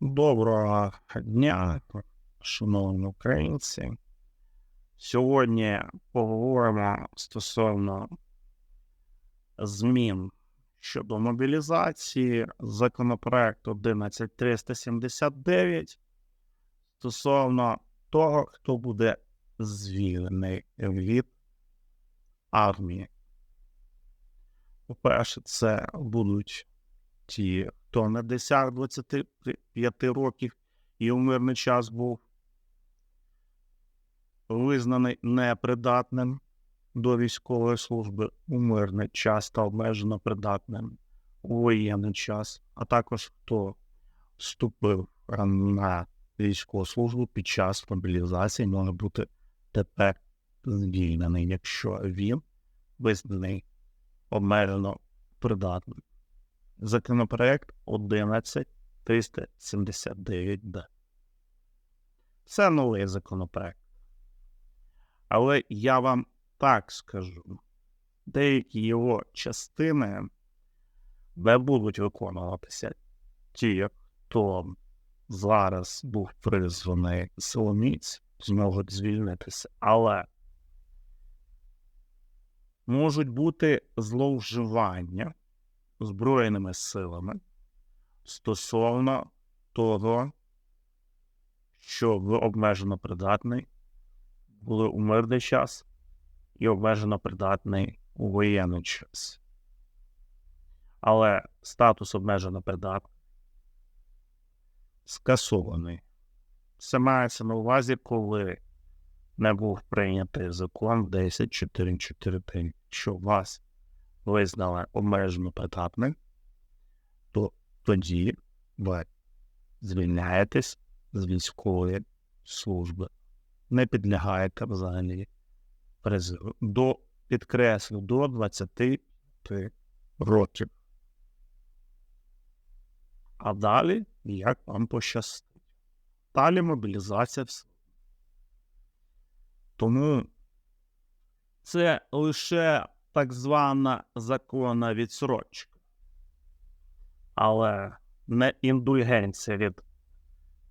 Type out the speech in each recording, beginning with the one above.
Доброго дня, шановні українці. Сьогодні поговоримо стосовно змін щодо мобілізації законопроекту 11379 стосовно того, хто буде звільнений від армії. По-перше, це будуть ті, хто не досяг 25 років і у мирний час був визнаний непридатним до військової служби у мирний час та обмежено придатним у воєнний час, а також хто вступив на військову службу під час мобілізації, може бути тепер звільнений, якщо він визнаний обмежено придатним. Законопроект 11379Д. Це новий законопроект. Але я вам так скажу: деякі його частини не будуть виконуватися ті, хто зараз був призваний силоміць, зможуть звільнитися, але можуть бути зловживання Збройними силами стосовно того, що ви обмежено придатний були у мирний час і обмежено придатний у воєнний час. Але статус обмежено придатний скасований. Це мається на увазі, коли не був прийнятий закон 10443, що вас визнали обмежено придатним, то тоді ви звільняєтесь з військової служби, не підлягаєте взагалі призиву до підкреслю до 23 років. А далі як вам пощастить. Далі мобілізація все. Тому це лише так звана законна відсрочка, але не індульгенція від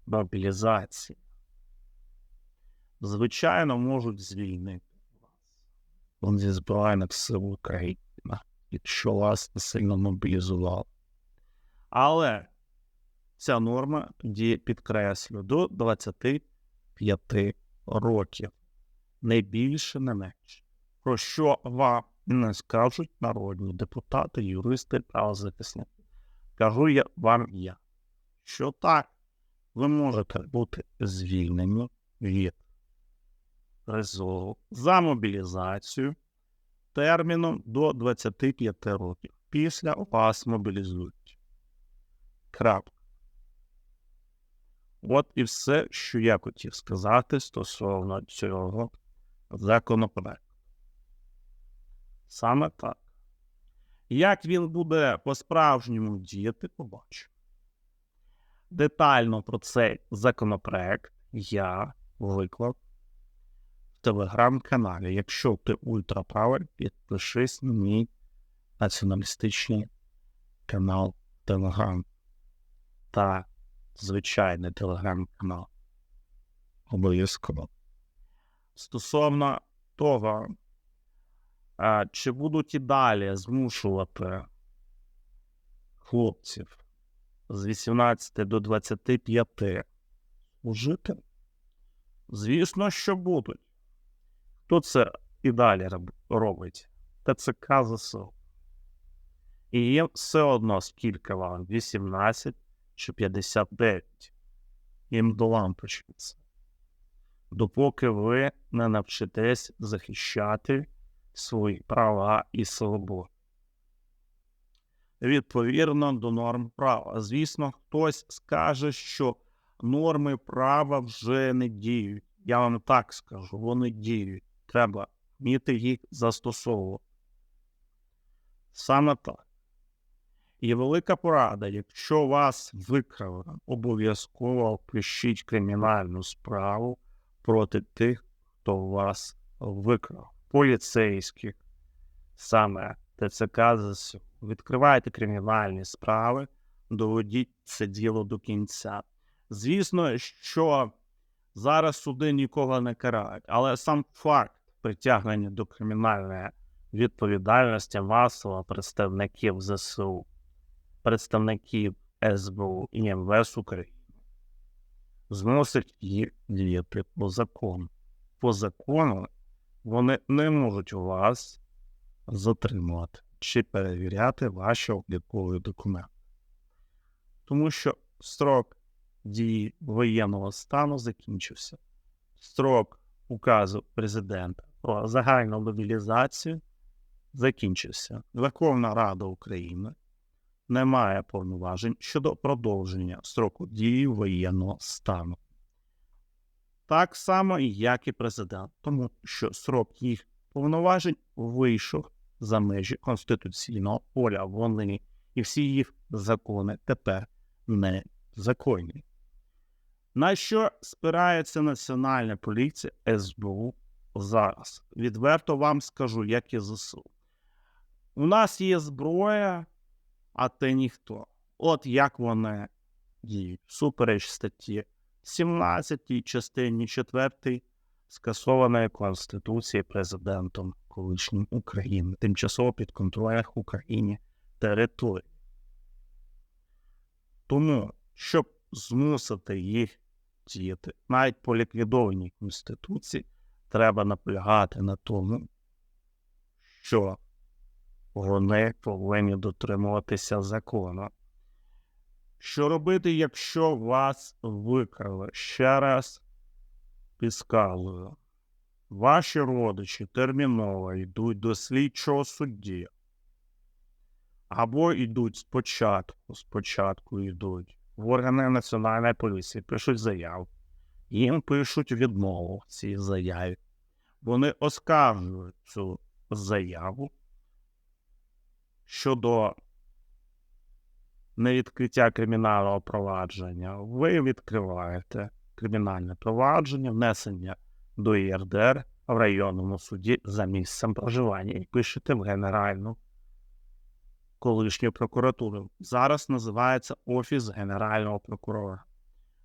мобілізації. Звичайно, можуть звільнити вас зі Збройних сил України, якщо вас не сильно мобілізували. Але ця норма діє підкреслю до 25 років, не більше, не менше. Про що вам не скажуть народні депутати, юристи, правозахисники. Кажу я вам я, що так, ви можете бути звільнені від призову за мобілізацію терміном до 25 років. Після вас мобілізують. Крапка. От і все, що я хотів сказати стосовно цього законопроекту. Саме так. Як він буде по-справжньому діяти, побачимо. Детально про цей законопроект я виклав в телеграм-каналі. Якщо ти ультраправий, підпишись на мій націоналістичний канал Телеграм та звичайний телеграм-канал. Обов'язково. Стосовно того, Чи будуть і далі змушувати хлопців з 18 до 25 служити? Звісно, що будуть. Хто це і далі робить? ТЦК ЗСУ. І їм все одно, скільки вам 18 чи 59. Їм до лампочки. Допоки ви не навчитесь захищати свої права і свободи. Відповідно до норм права. Звісно, хтось скаже, що норми права вже не діють. Я вам так скажу, вони діють. Треба вміти їх застосовувати. Саме так. І велика порада, якщо вас викрали, обов'язково пишіть кримінальну справу проти тих, хто вас викрав поліцейських, саме ТЦК ЗСУ. Відкривайте кримінальні справи, доведіть це діло до кінця. Звісно, що зараз суди нікого не карають, але сам факт притягнення до кримінальної відповідальності масово представників ЗСУ, представників СБУ і МВС України змусить їх діяти по закону. По закону вони не можуть вас затримувати чи перевіряти ваші облікові документи. Тому що строк дії воєнного стану закінчився. Строк указу президента про загальну мобілізацію закінчився. Верховна Рада України не має повноважень щодо продовження строку дії воєнного стану. Так само, як і президент, тому що срок їх повноважень вийшов за межі конституційного поля. Вони і всі їх закони тепер не законні. На що спирається Національна поліція СБУ зараз? Відверто вам скажу, як і ЗСУ. У нас є зброя, а ти ніхто. От як вони діють. Супереч статті 17 частині 4 скасованої Конституції президентом колишнім України, тимчасово підконтрольних Україні територій. Тому, щоб змусити їх діяти, навіть по ліквідованій Конституції, треба наполягати на тому, що вони повинні дотримуватися закону. Що робити, якщо вас викрали? Ще раз підказую. Ваші родичі терміново йдуть до слідчого судді. Або йдуть спочатку, спочатку йдуть в органи Національної поліції, пишуть заяву. Їм пишуть відмову в цій заяві. Вони оскаржують цю заяву щодо невідкриття кримінального провадження. Ви відкриваєте кримінальне провадження, внесення до ЄРДР в районному суді за місцем проживання і пишете в Генеральну колишню прокуратуру. Зараз називається Офіс Генерального прокурора.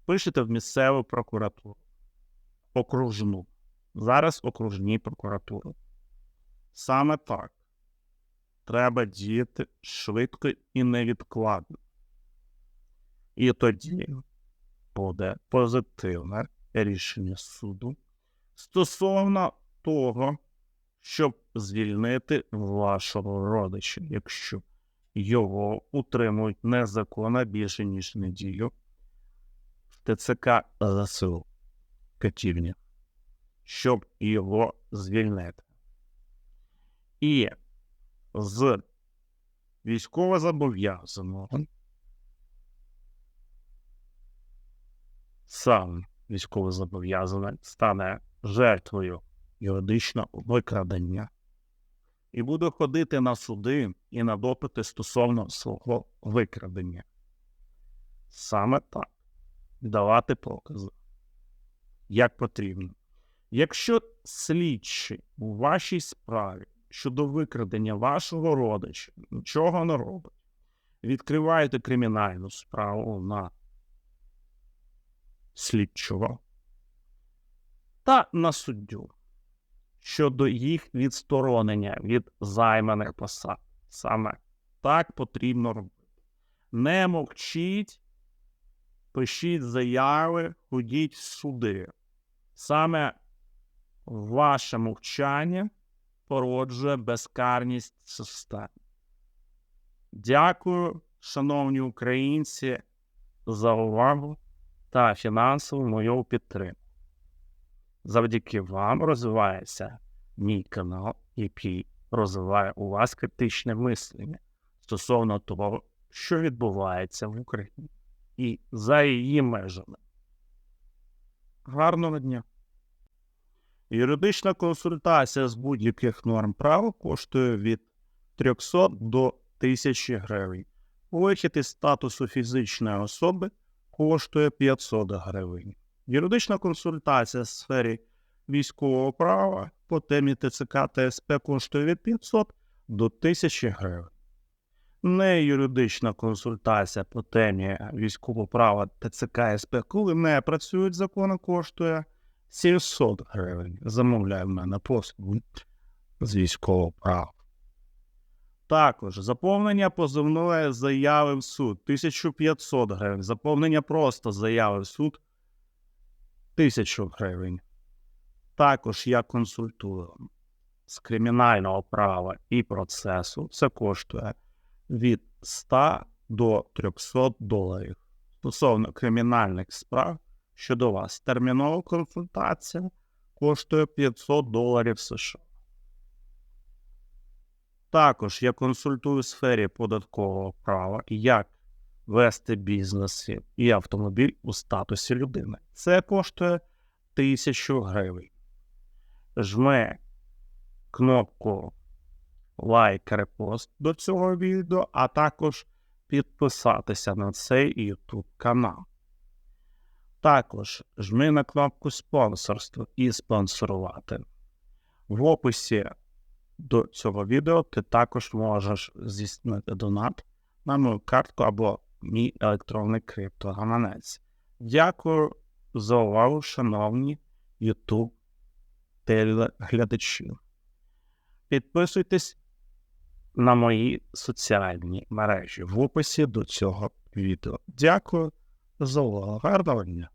Пишете в місцеву прокуратуру, окружну. Зараз окружні прокуратури. Саме так. Треба діяти швидко і невідкладно. І тоді буде позитивне рішення суду стосовно того, щоб звільнити вашого родича, якщо його утримують незаконно більше, ніж неділю в ТЦК ЗСУ Катівні, щоб його звільнити. І з військовозобов'язаного сам військовозобов'язаний стане жертвою юридичного викрадення і буде ходити на суди і на допити стосовно свого викрадення. Саме так давати покази, як потрібно. Якщо слідчий у вашій справі щодо викрадення вашого родича нічого не робить, відкриваєте кримінальну справу на слідчого та на суддю щодо їх відсторонення від займаних посад. Саме так потрібно робити. Не мовчіть, пишіть заяви, ходіть в суди. Саме ваше мовчання породжує безкарність системи. Дякую, шановні українці, за увагу та фінансову мою підтримку. Завдяки вам розвивається мій канал, який розвиває у вас критичне мислення стосовно того, що відбувається в Україні і за її межами. Гарного дня! Юридична консультація з будь-яких норм права коштує від 300 до 1000 гривень. Вихід із статусу фізичної особи коштує 500 гривень. Юридична консультація в сфері військового права по темі ТЦК та СП коштує від 500 до 1000 гривень. не юридична консультація по темі військового права ТЦК СП, коли не працюють закони, коштує 700 гривень. Замовляє в мене послугу з військового права. Також заповнення позовної заяви в суд 1500 гривень. Заповнення просто заяви в суд 1000 гривень. Також я консультую з кримінального права і процесу. Це коштує від 100 до 300 доларів. Стосовно кримінальних справ щодо вас, термінова консультація коштує 500 доларів США. Також я консультую в сфері податкового права, як вести бізнес і автомобіль у статусі людини. Це коштує 1000 гривень. Жми кнопку лайк, репост до цього відео, а також підписатися на цей YouTube канал. Також жми на кнопку спонсорство і спонсорувати. В описі до цього відео ти також можеш здійснити донат на мою картку або мій електронний криптогаманець. Дякую за увагу, шановні YouTube телеглядачі. Підписуйтесь на мої соціальні мережі в описі до цього відео. Дякую за увагу. Гарного дня!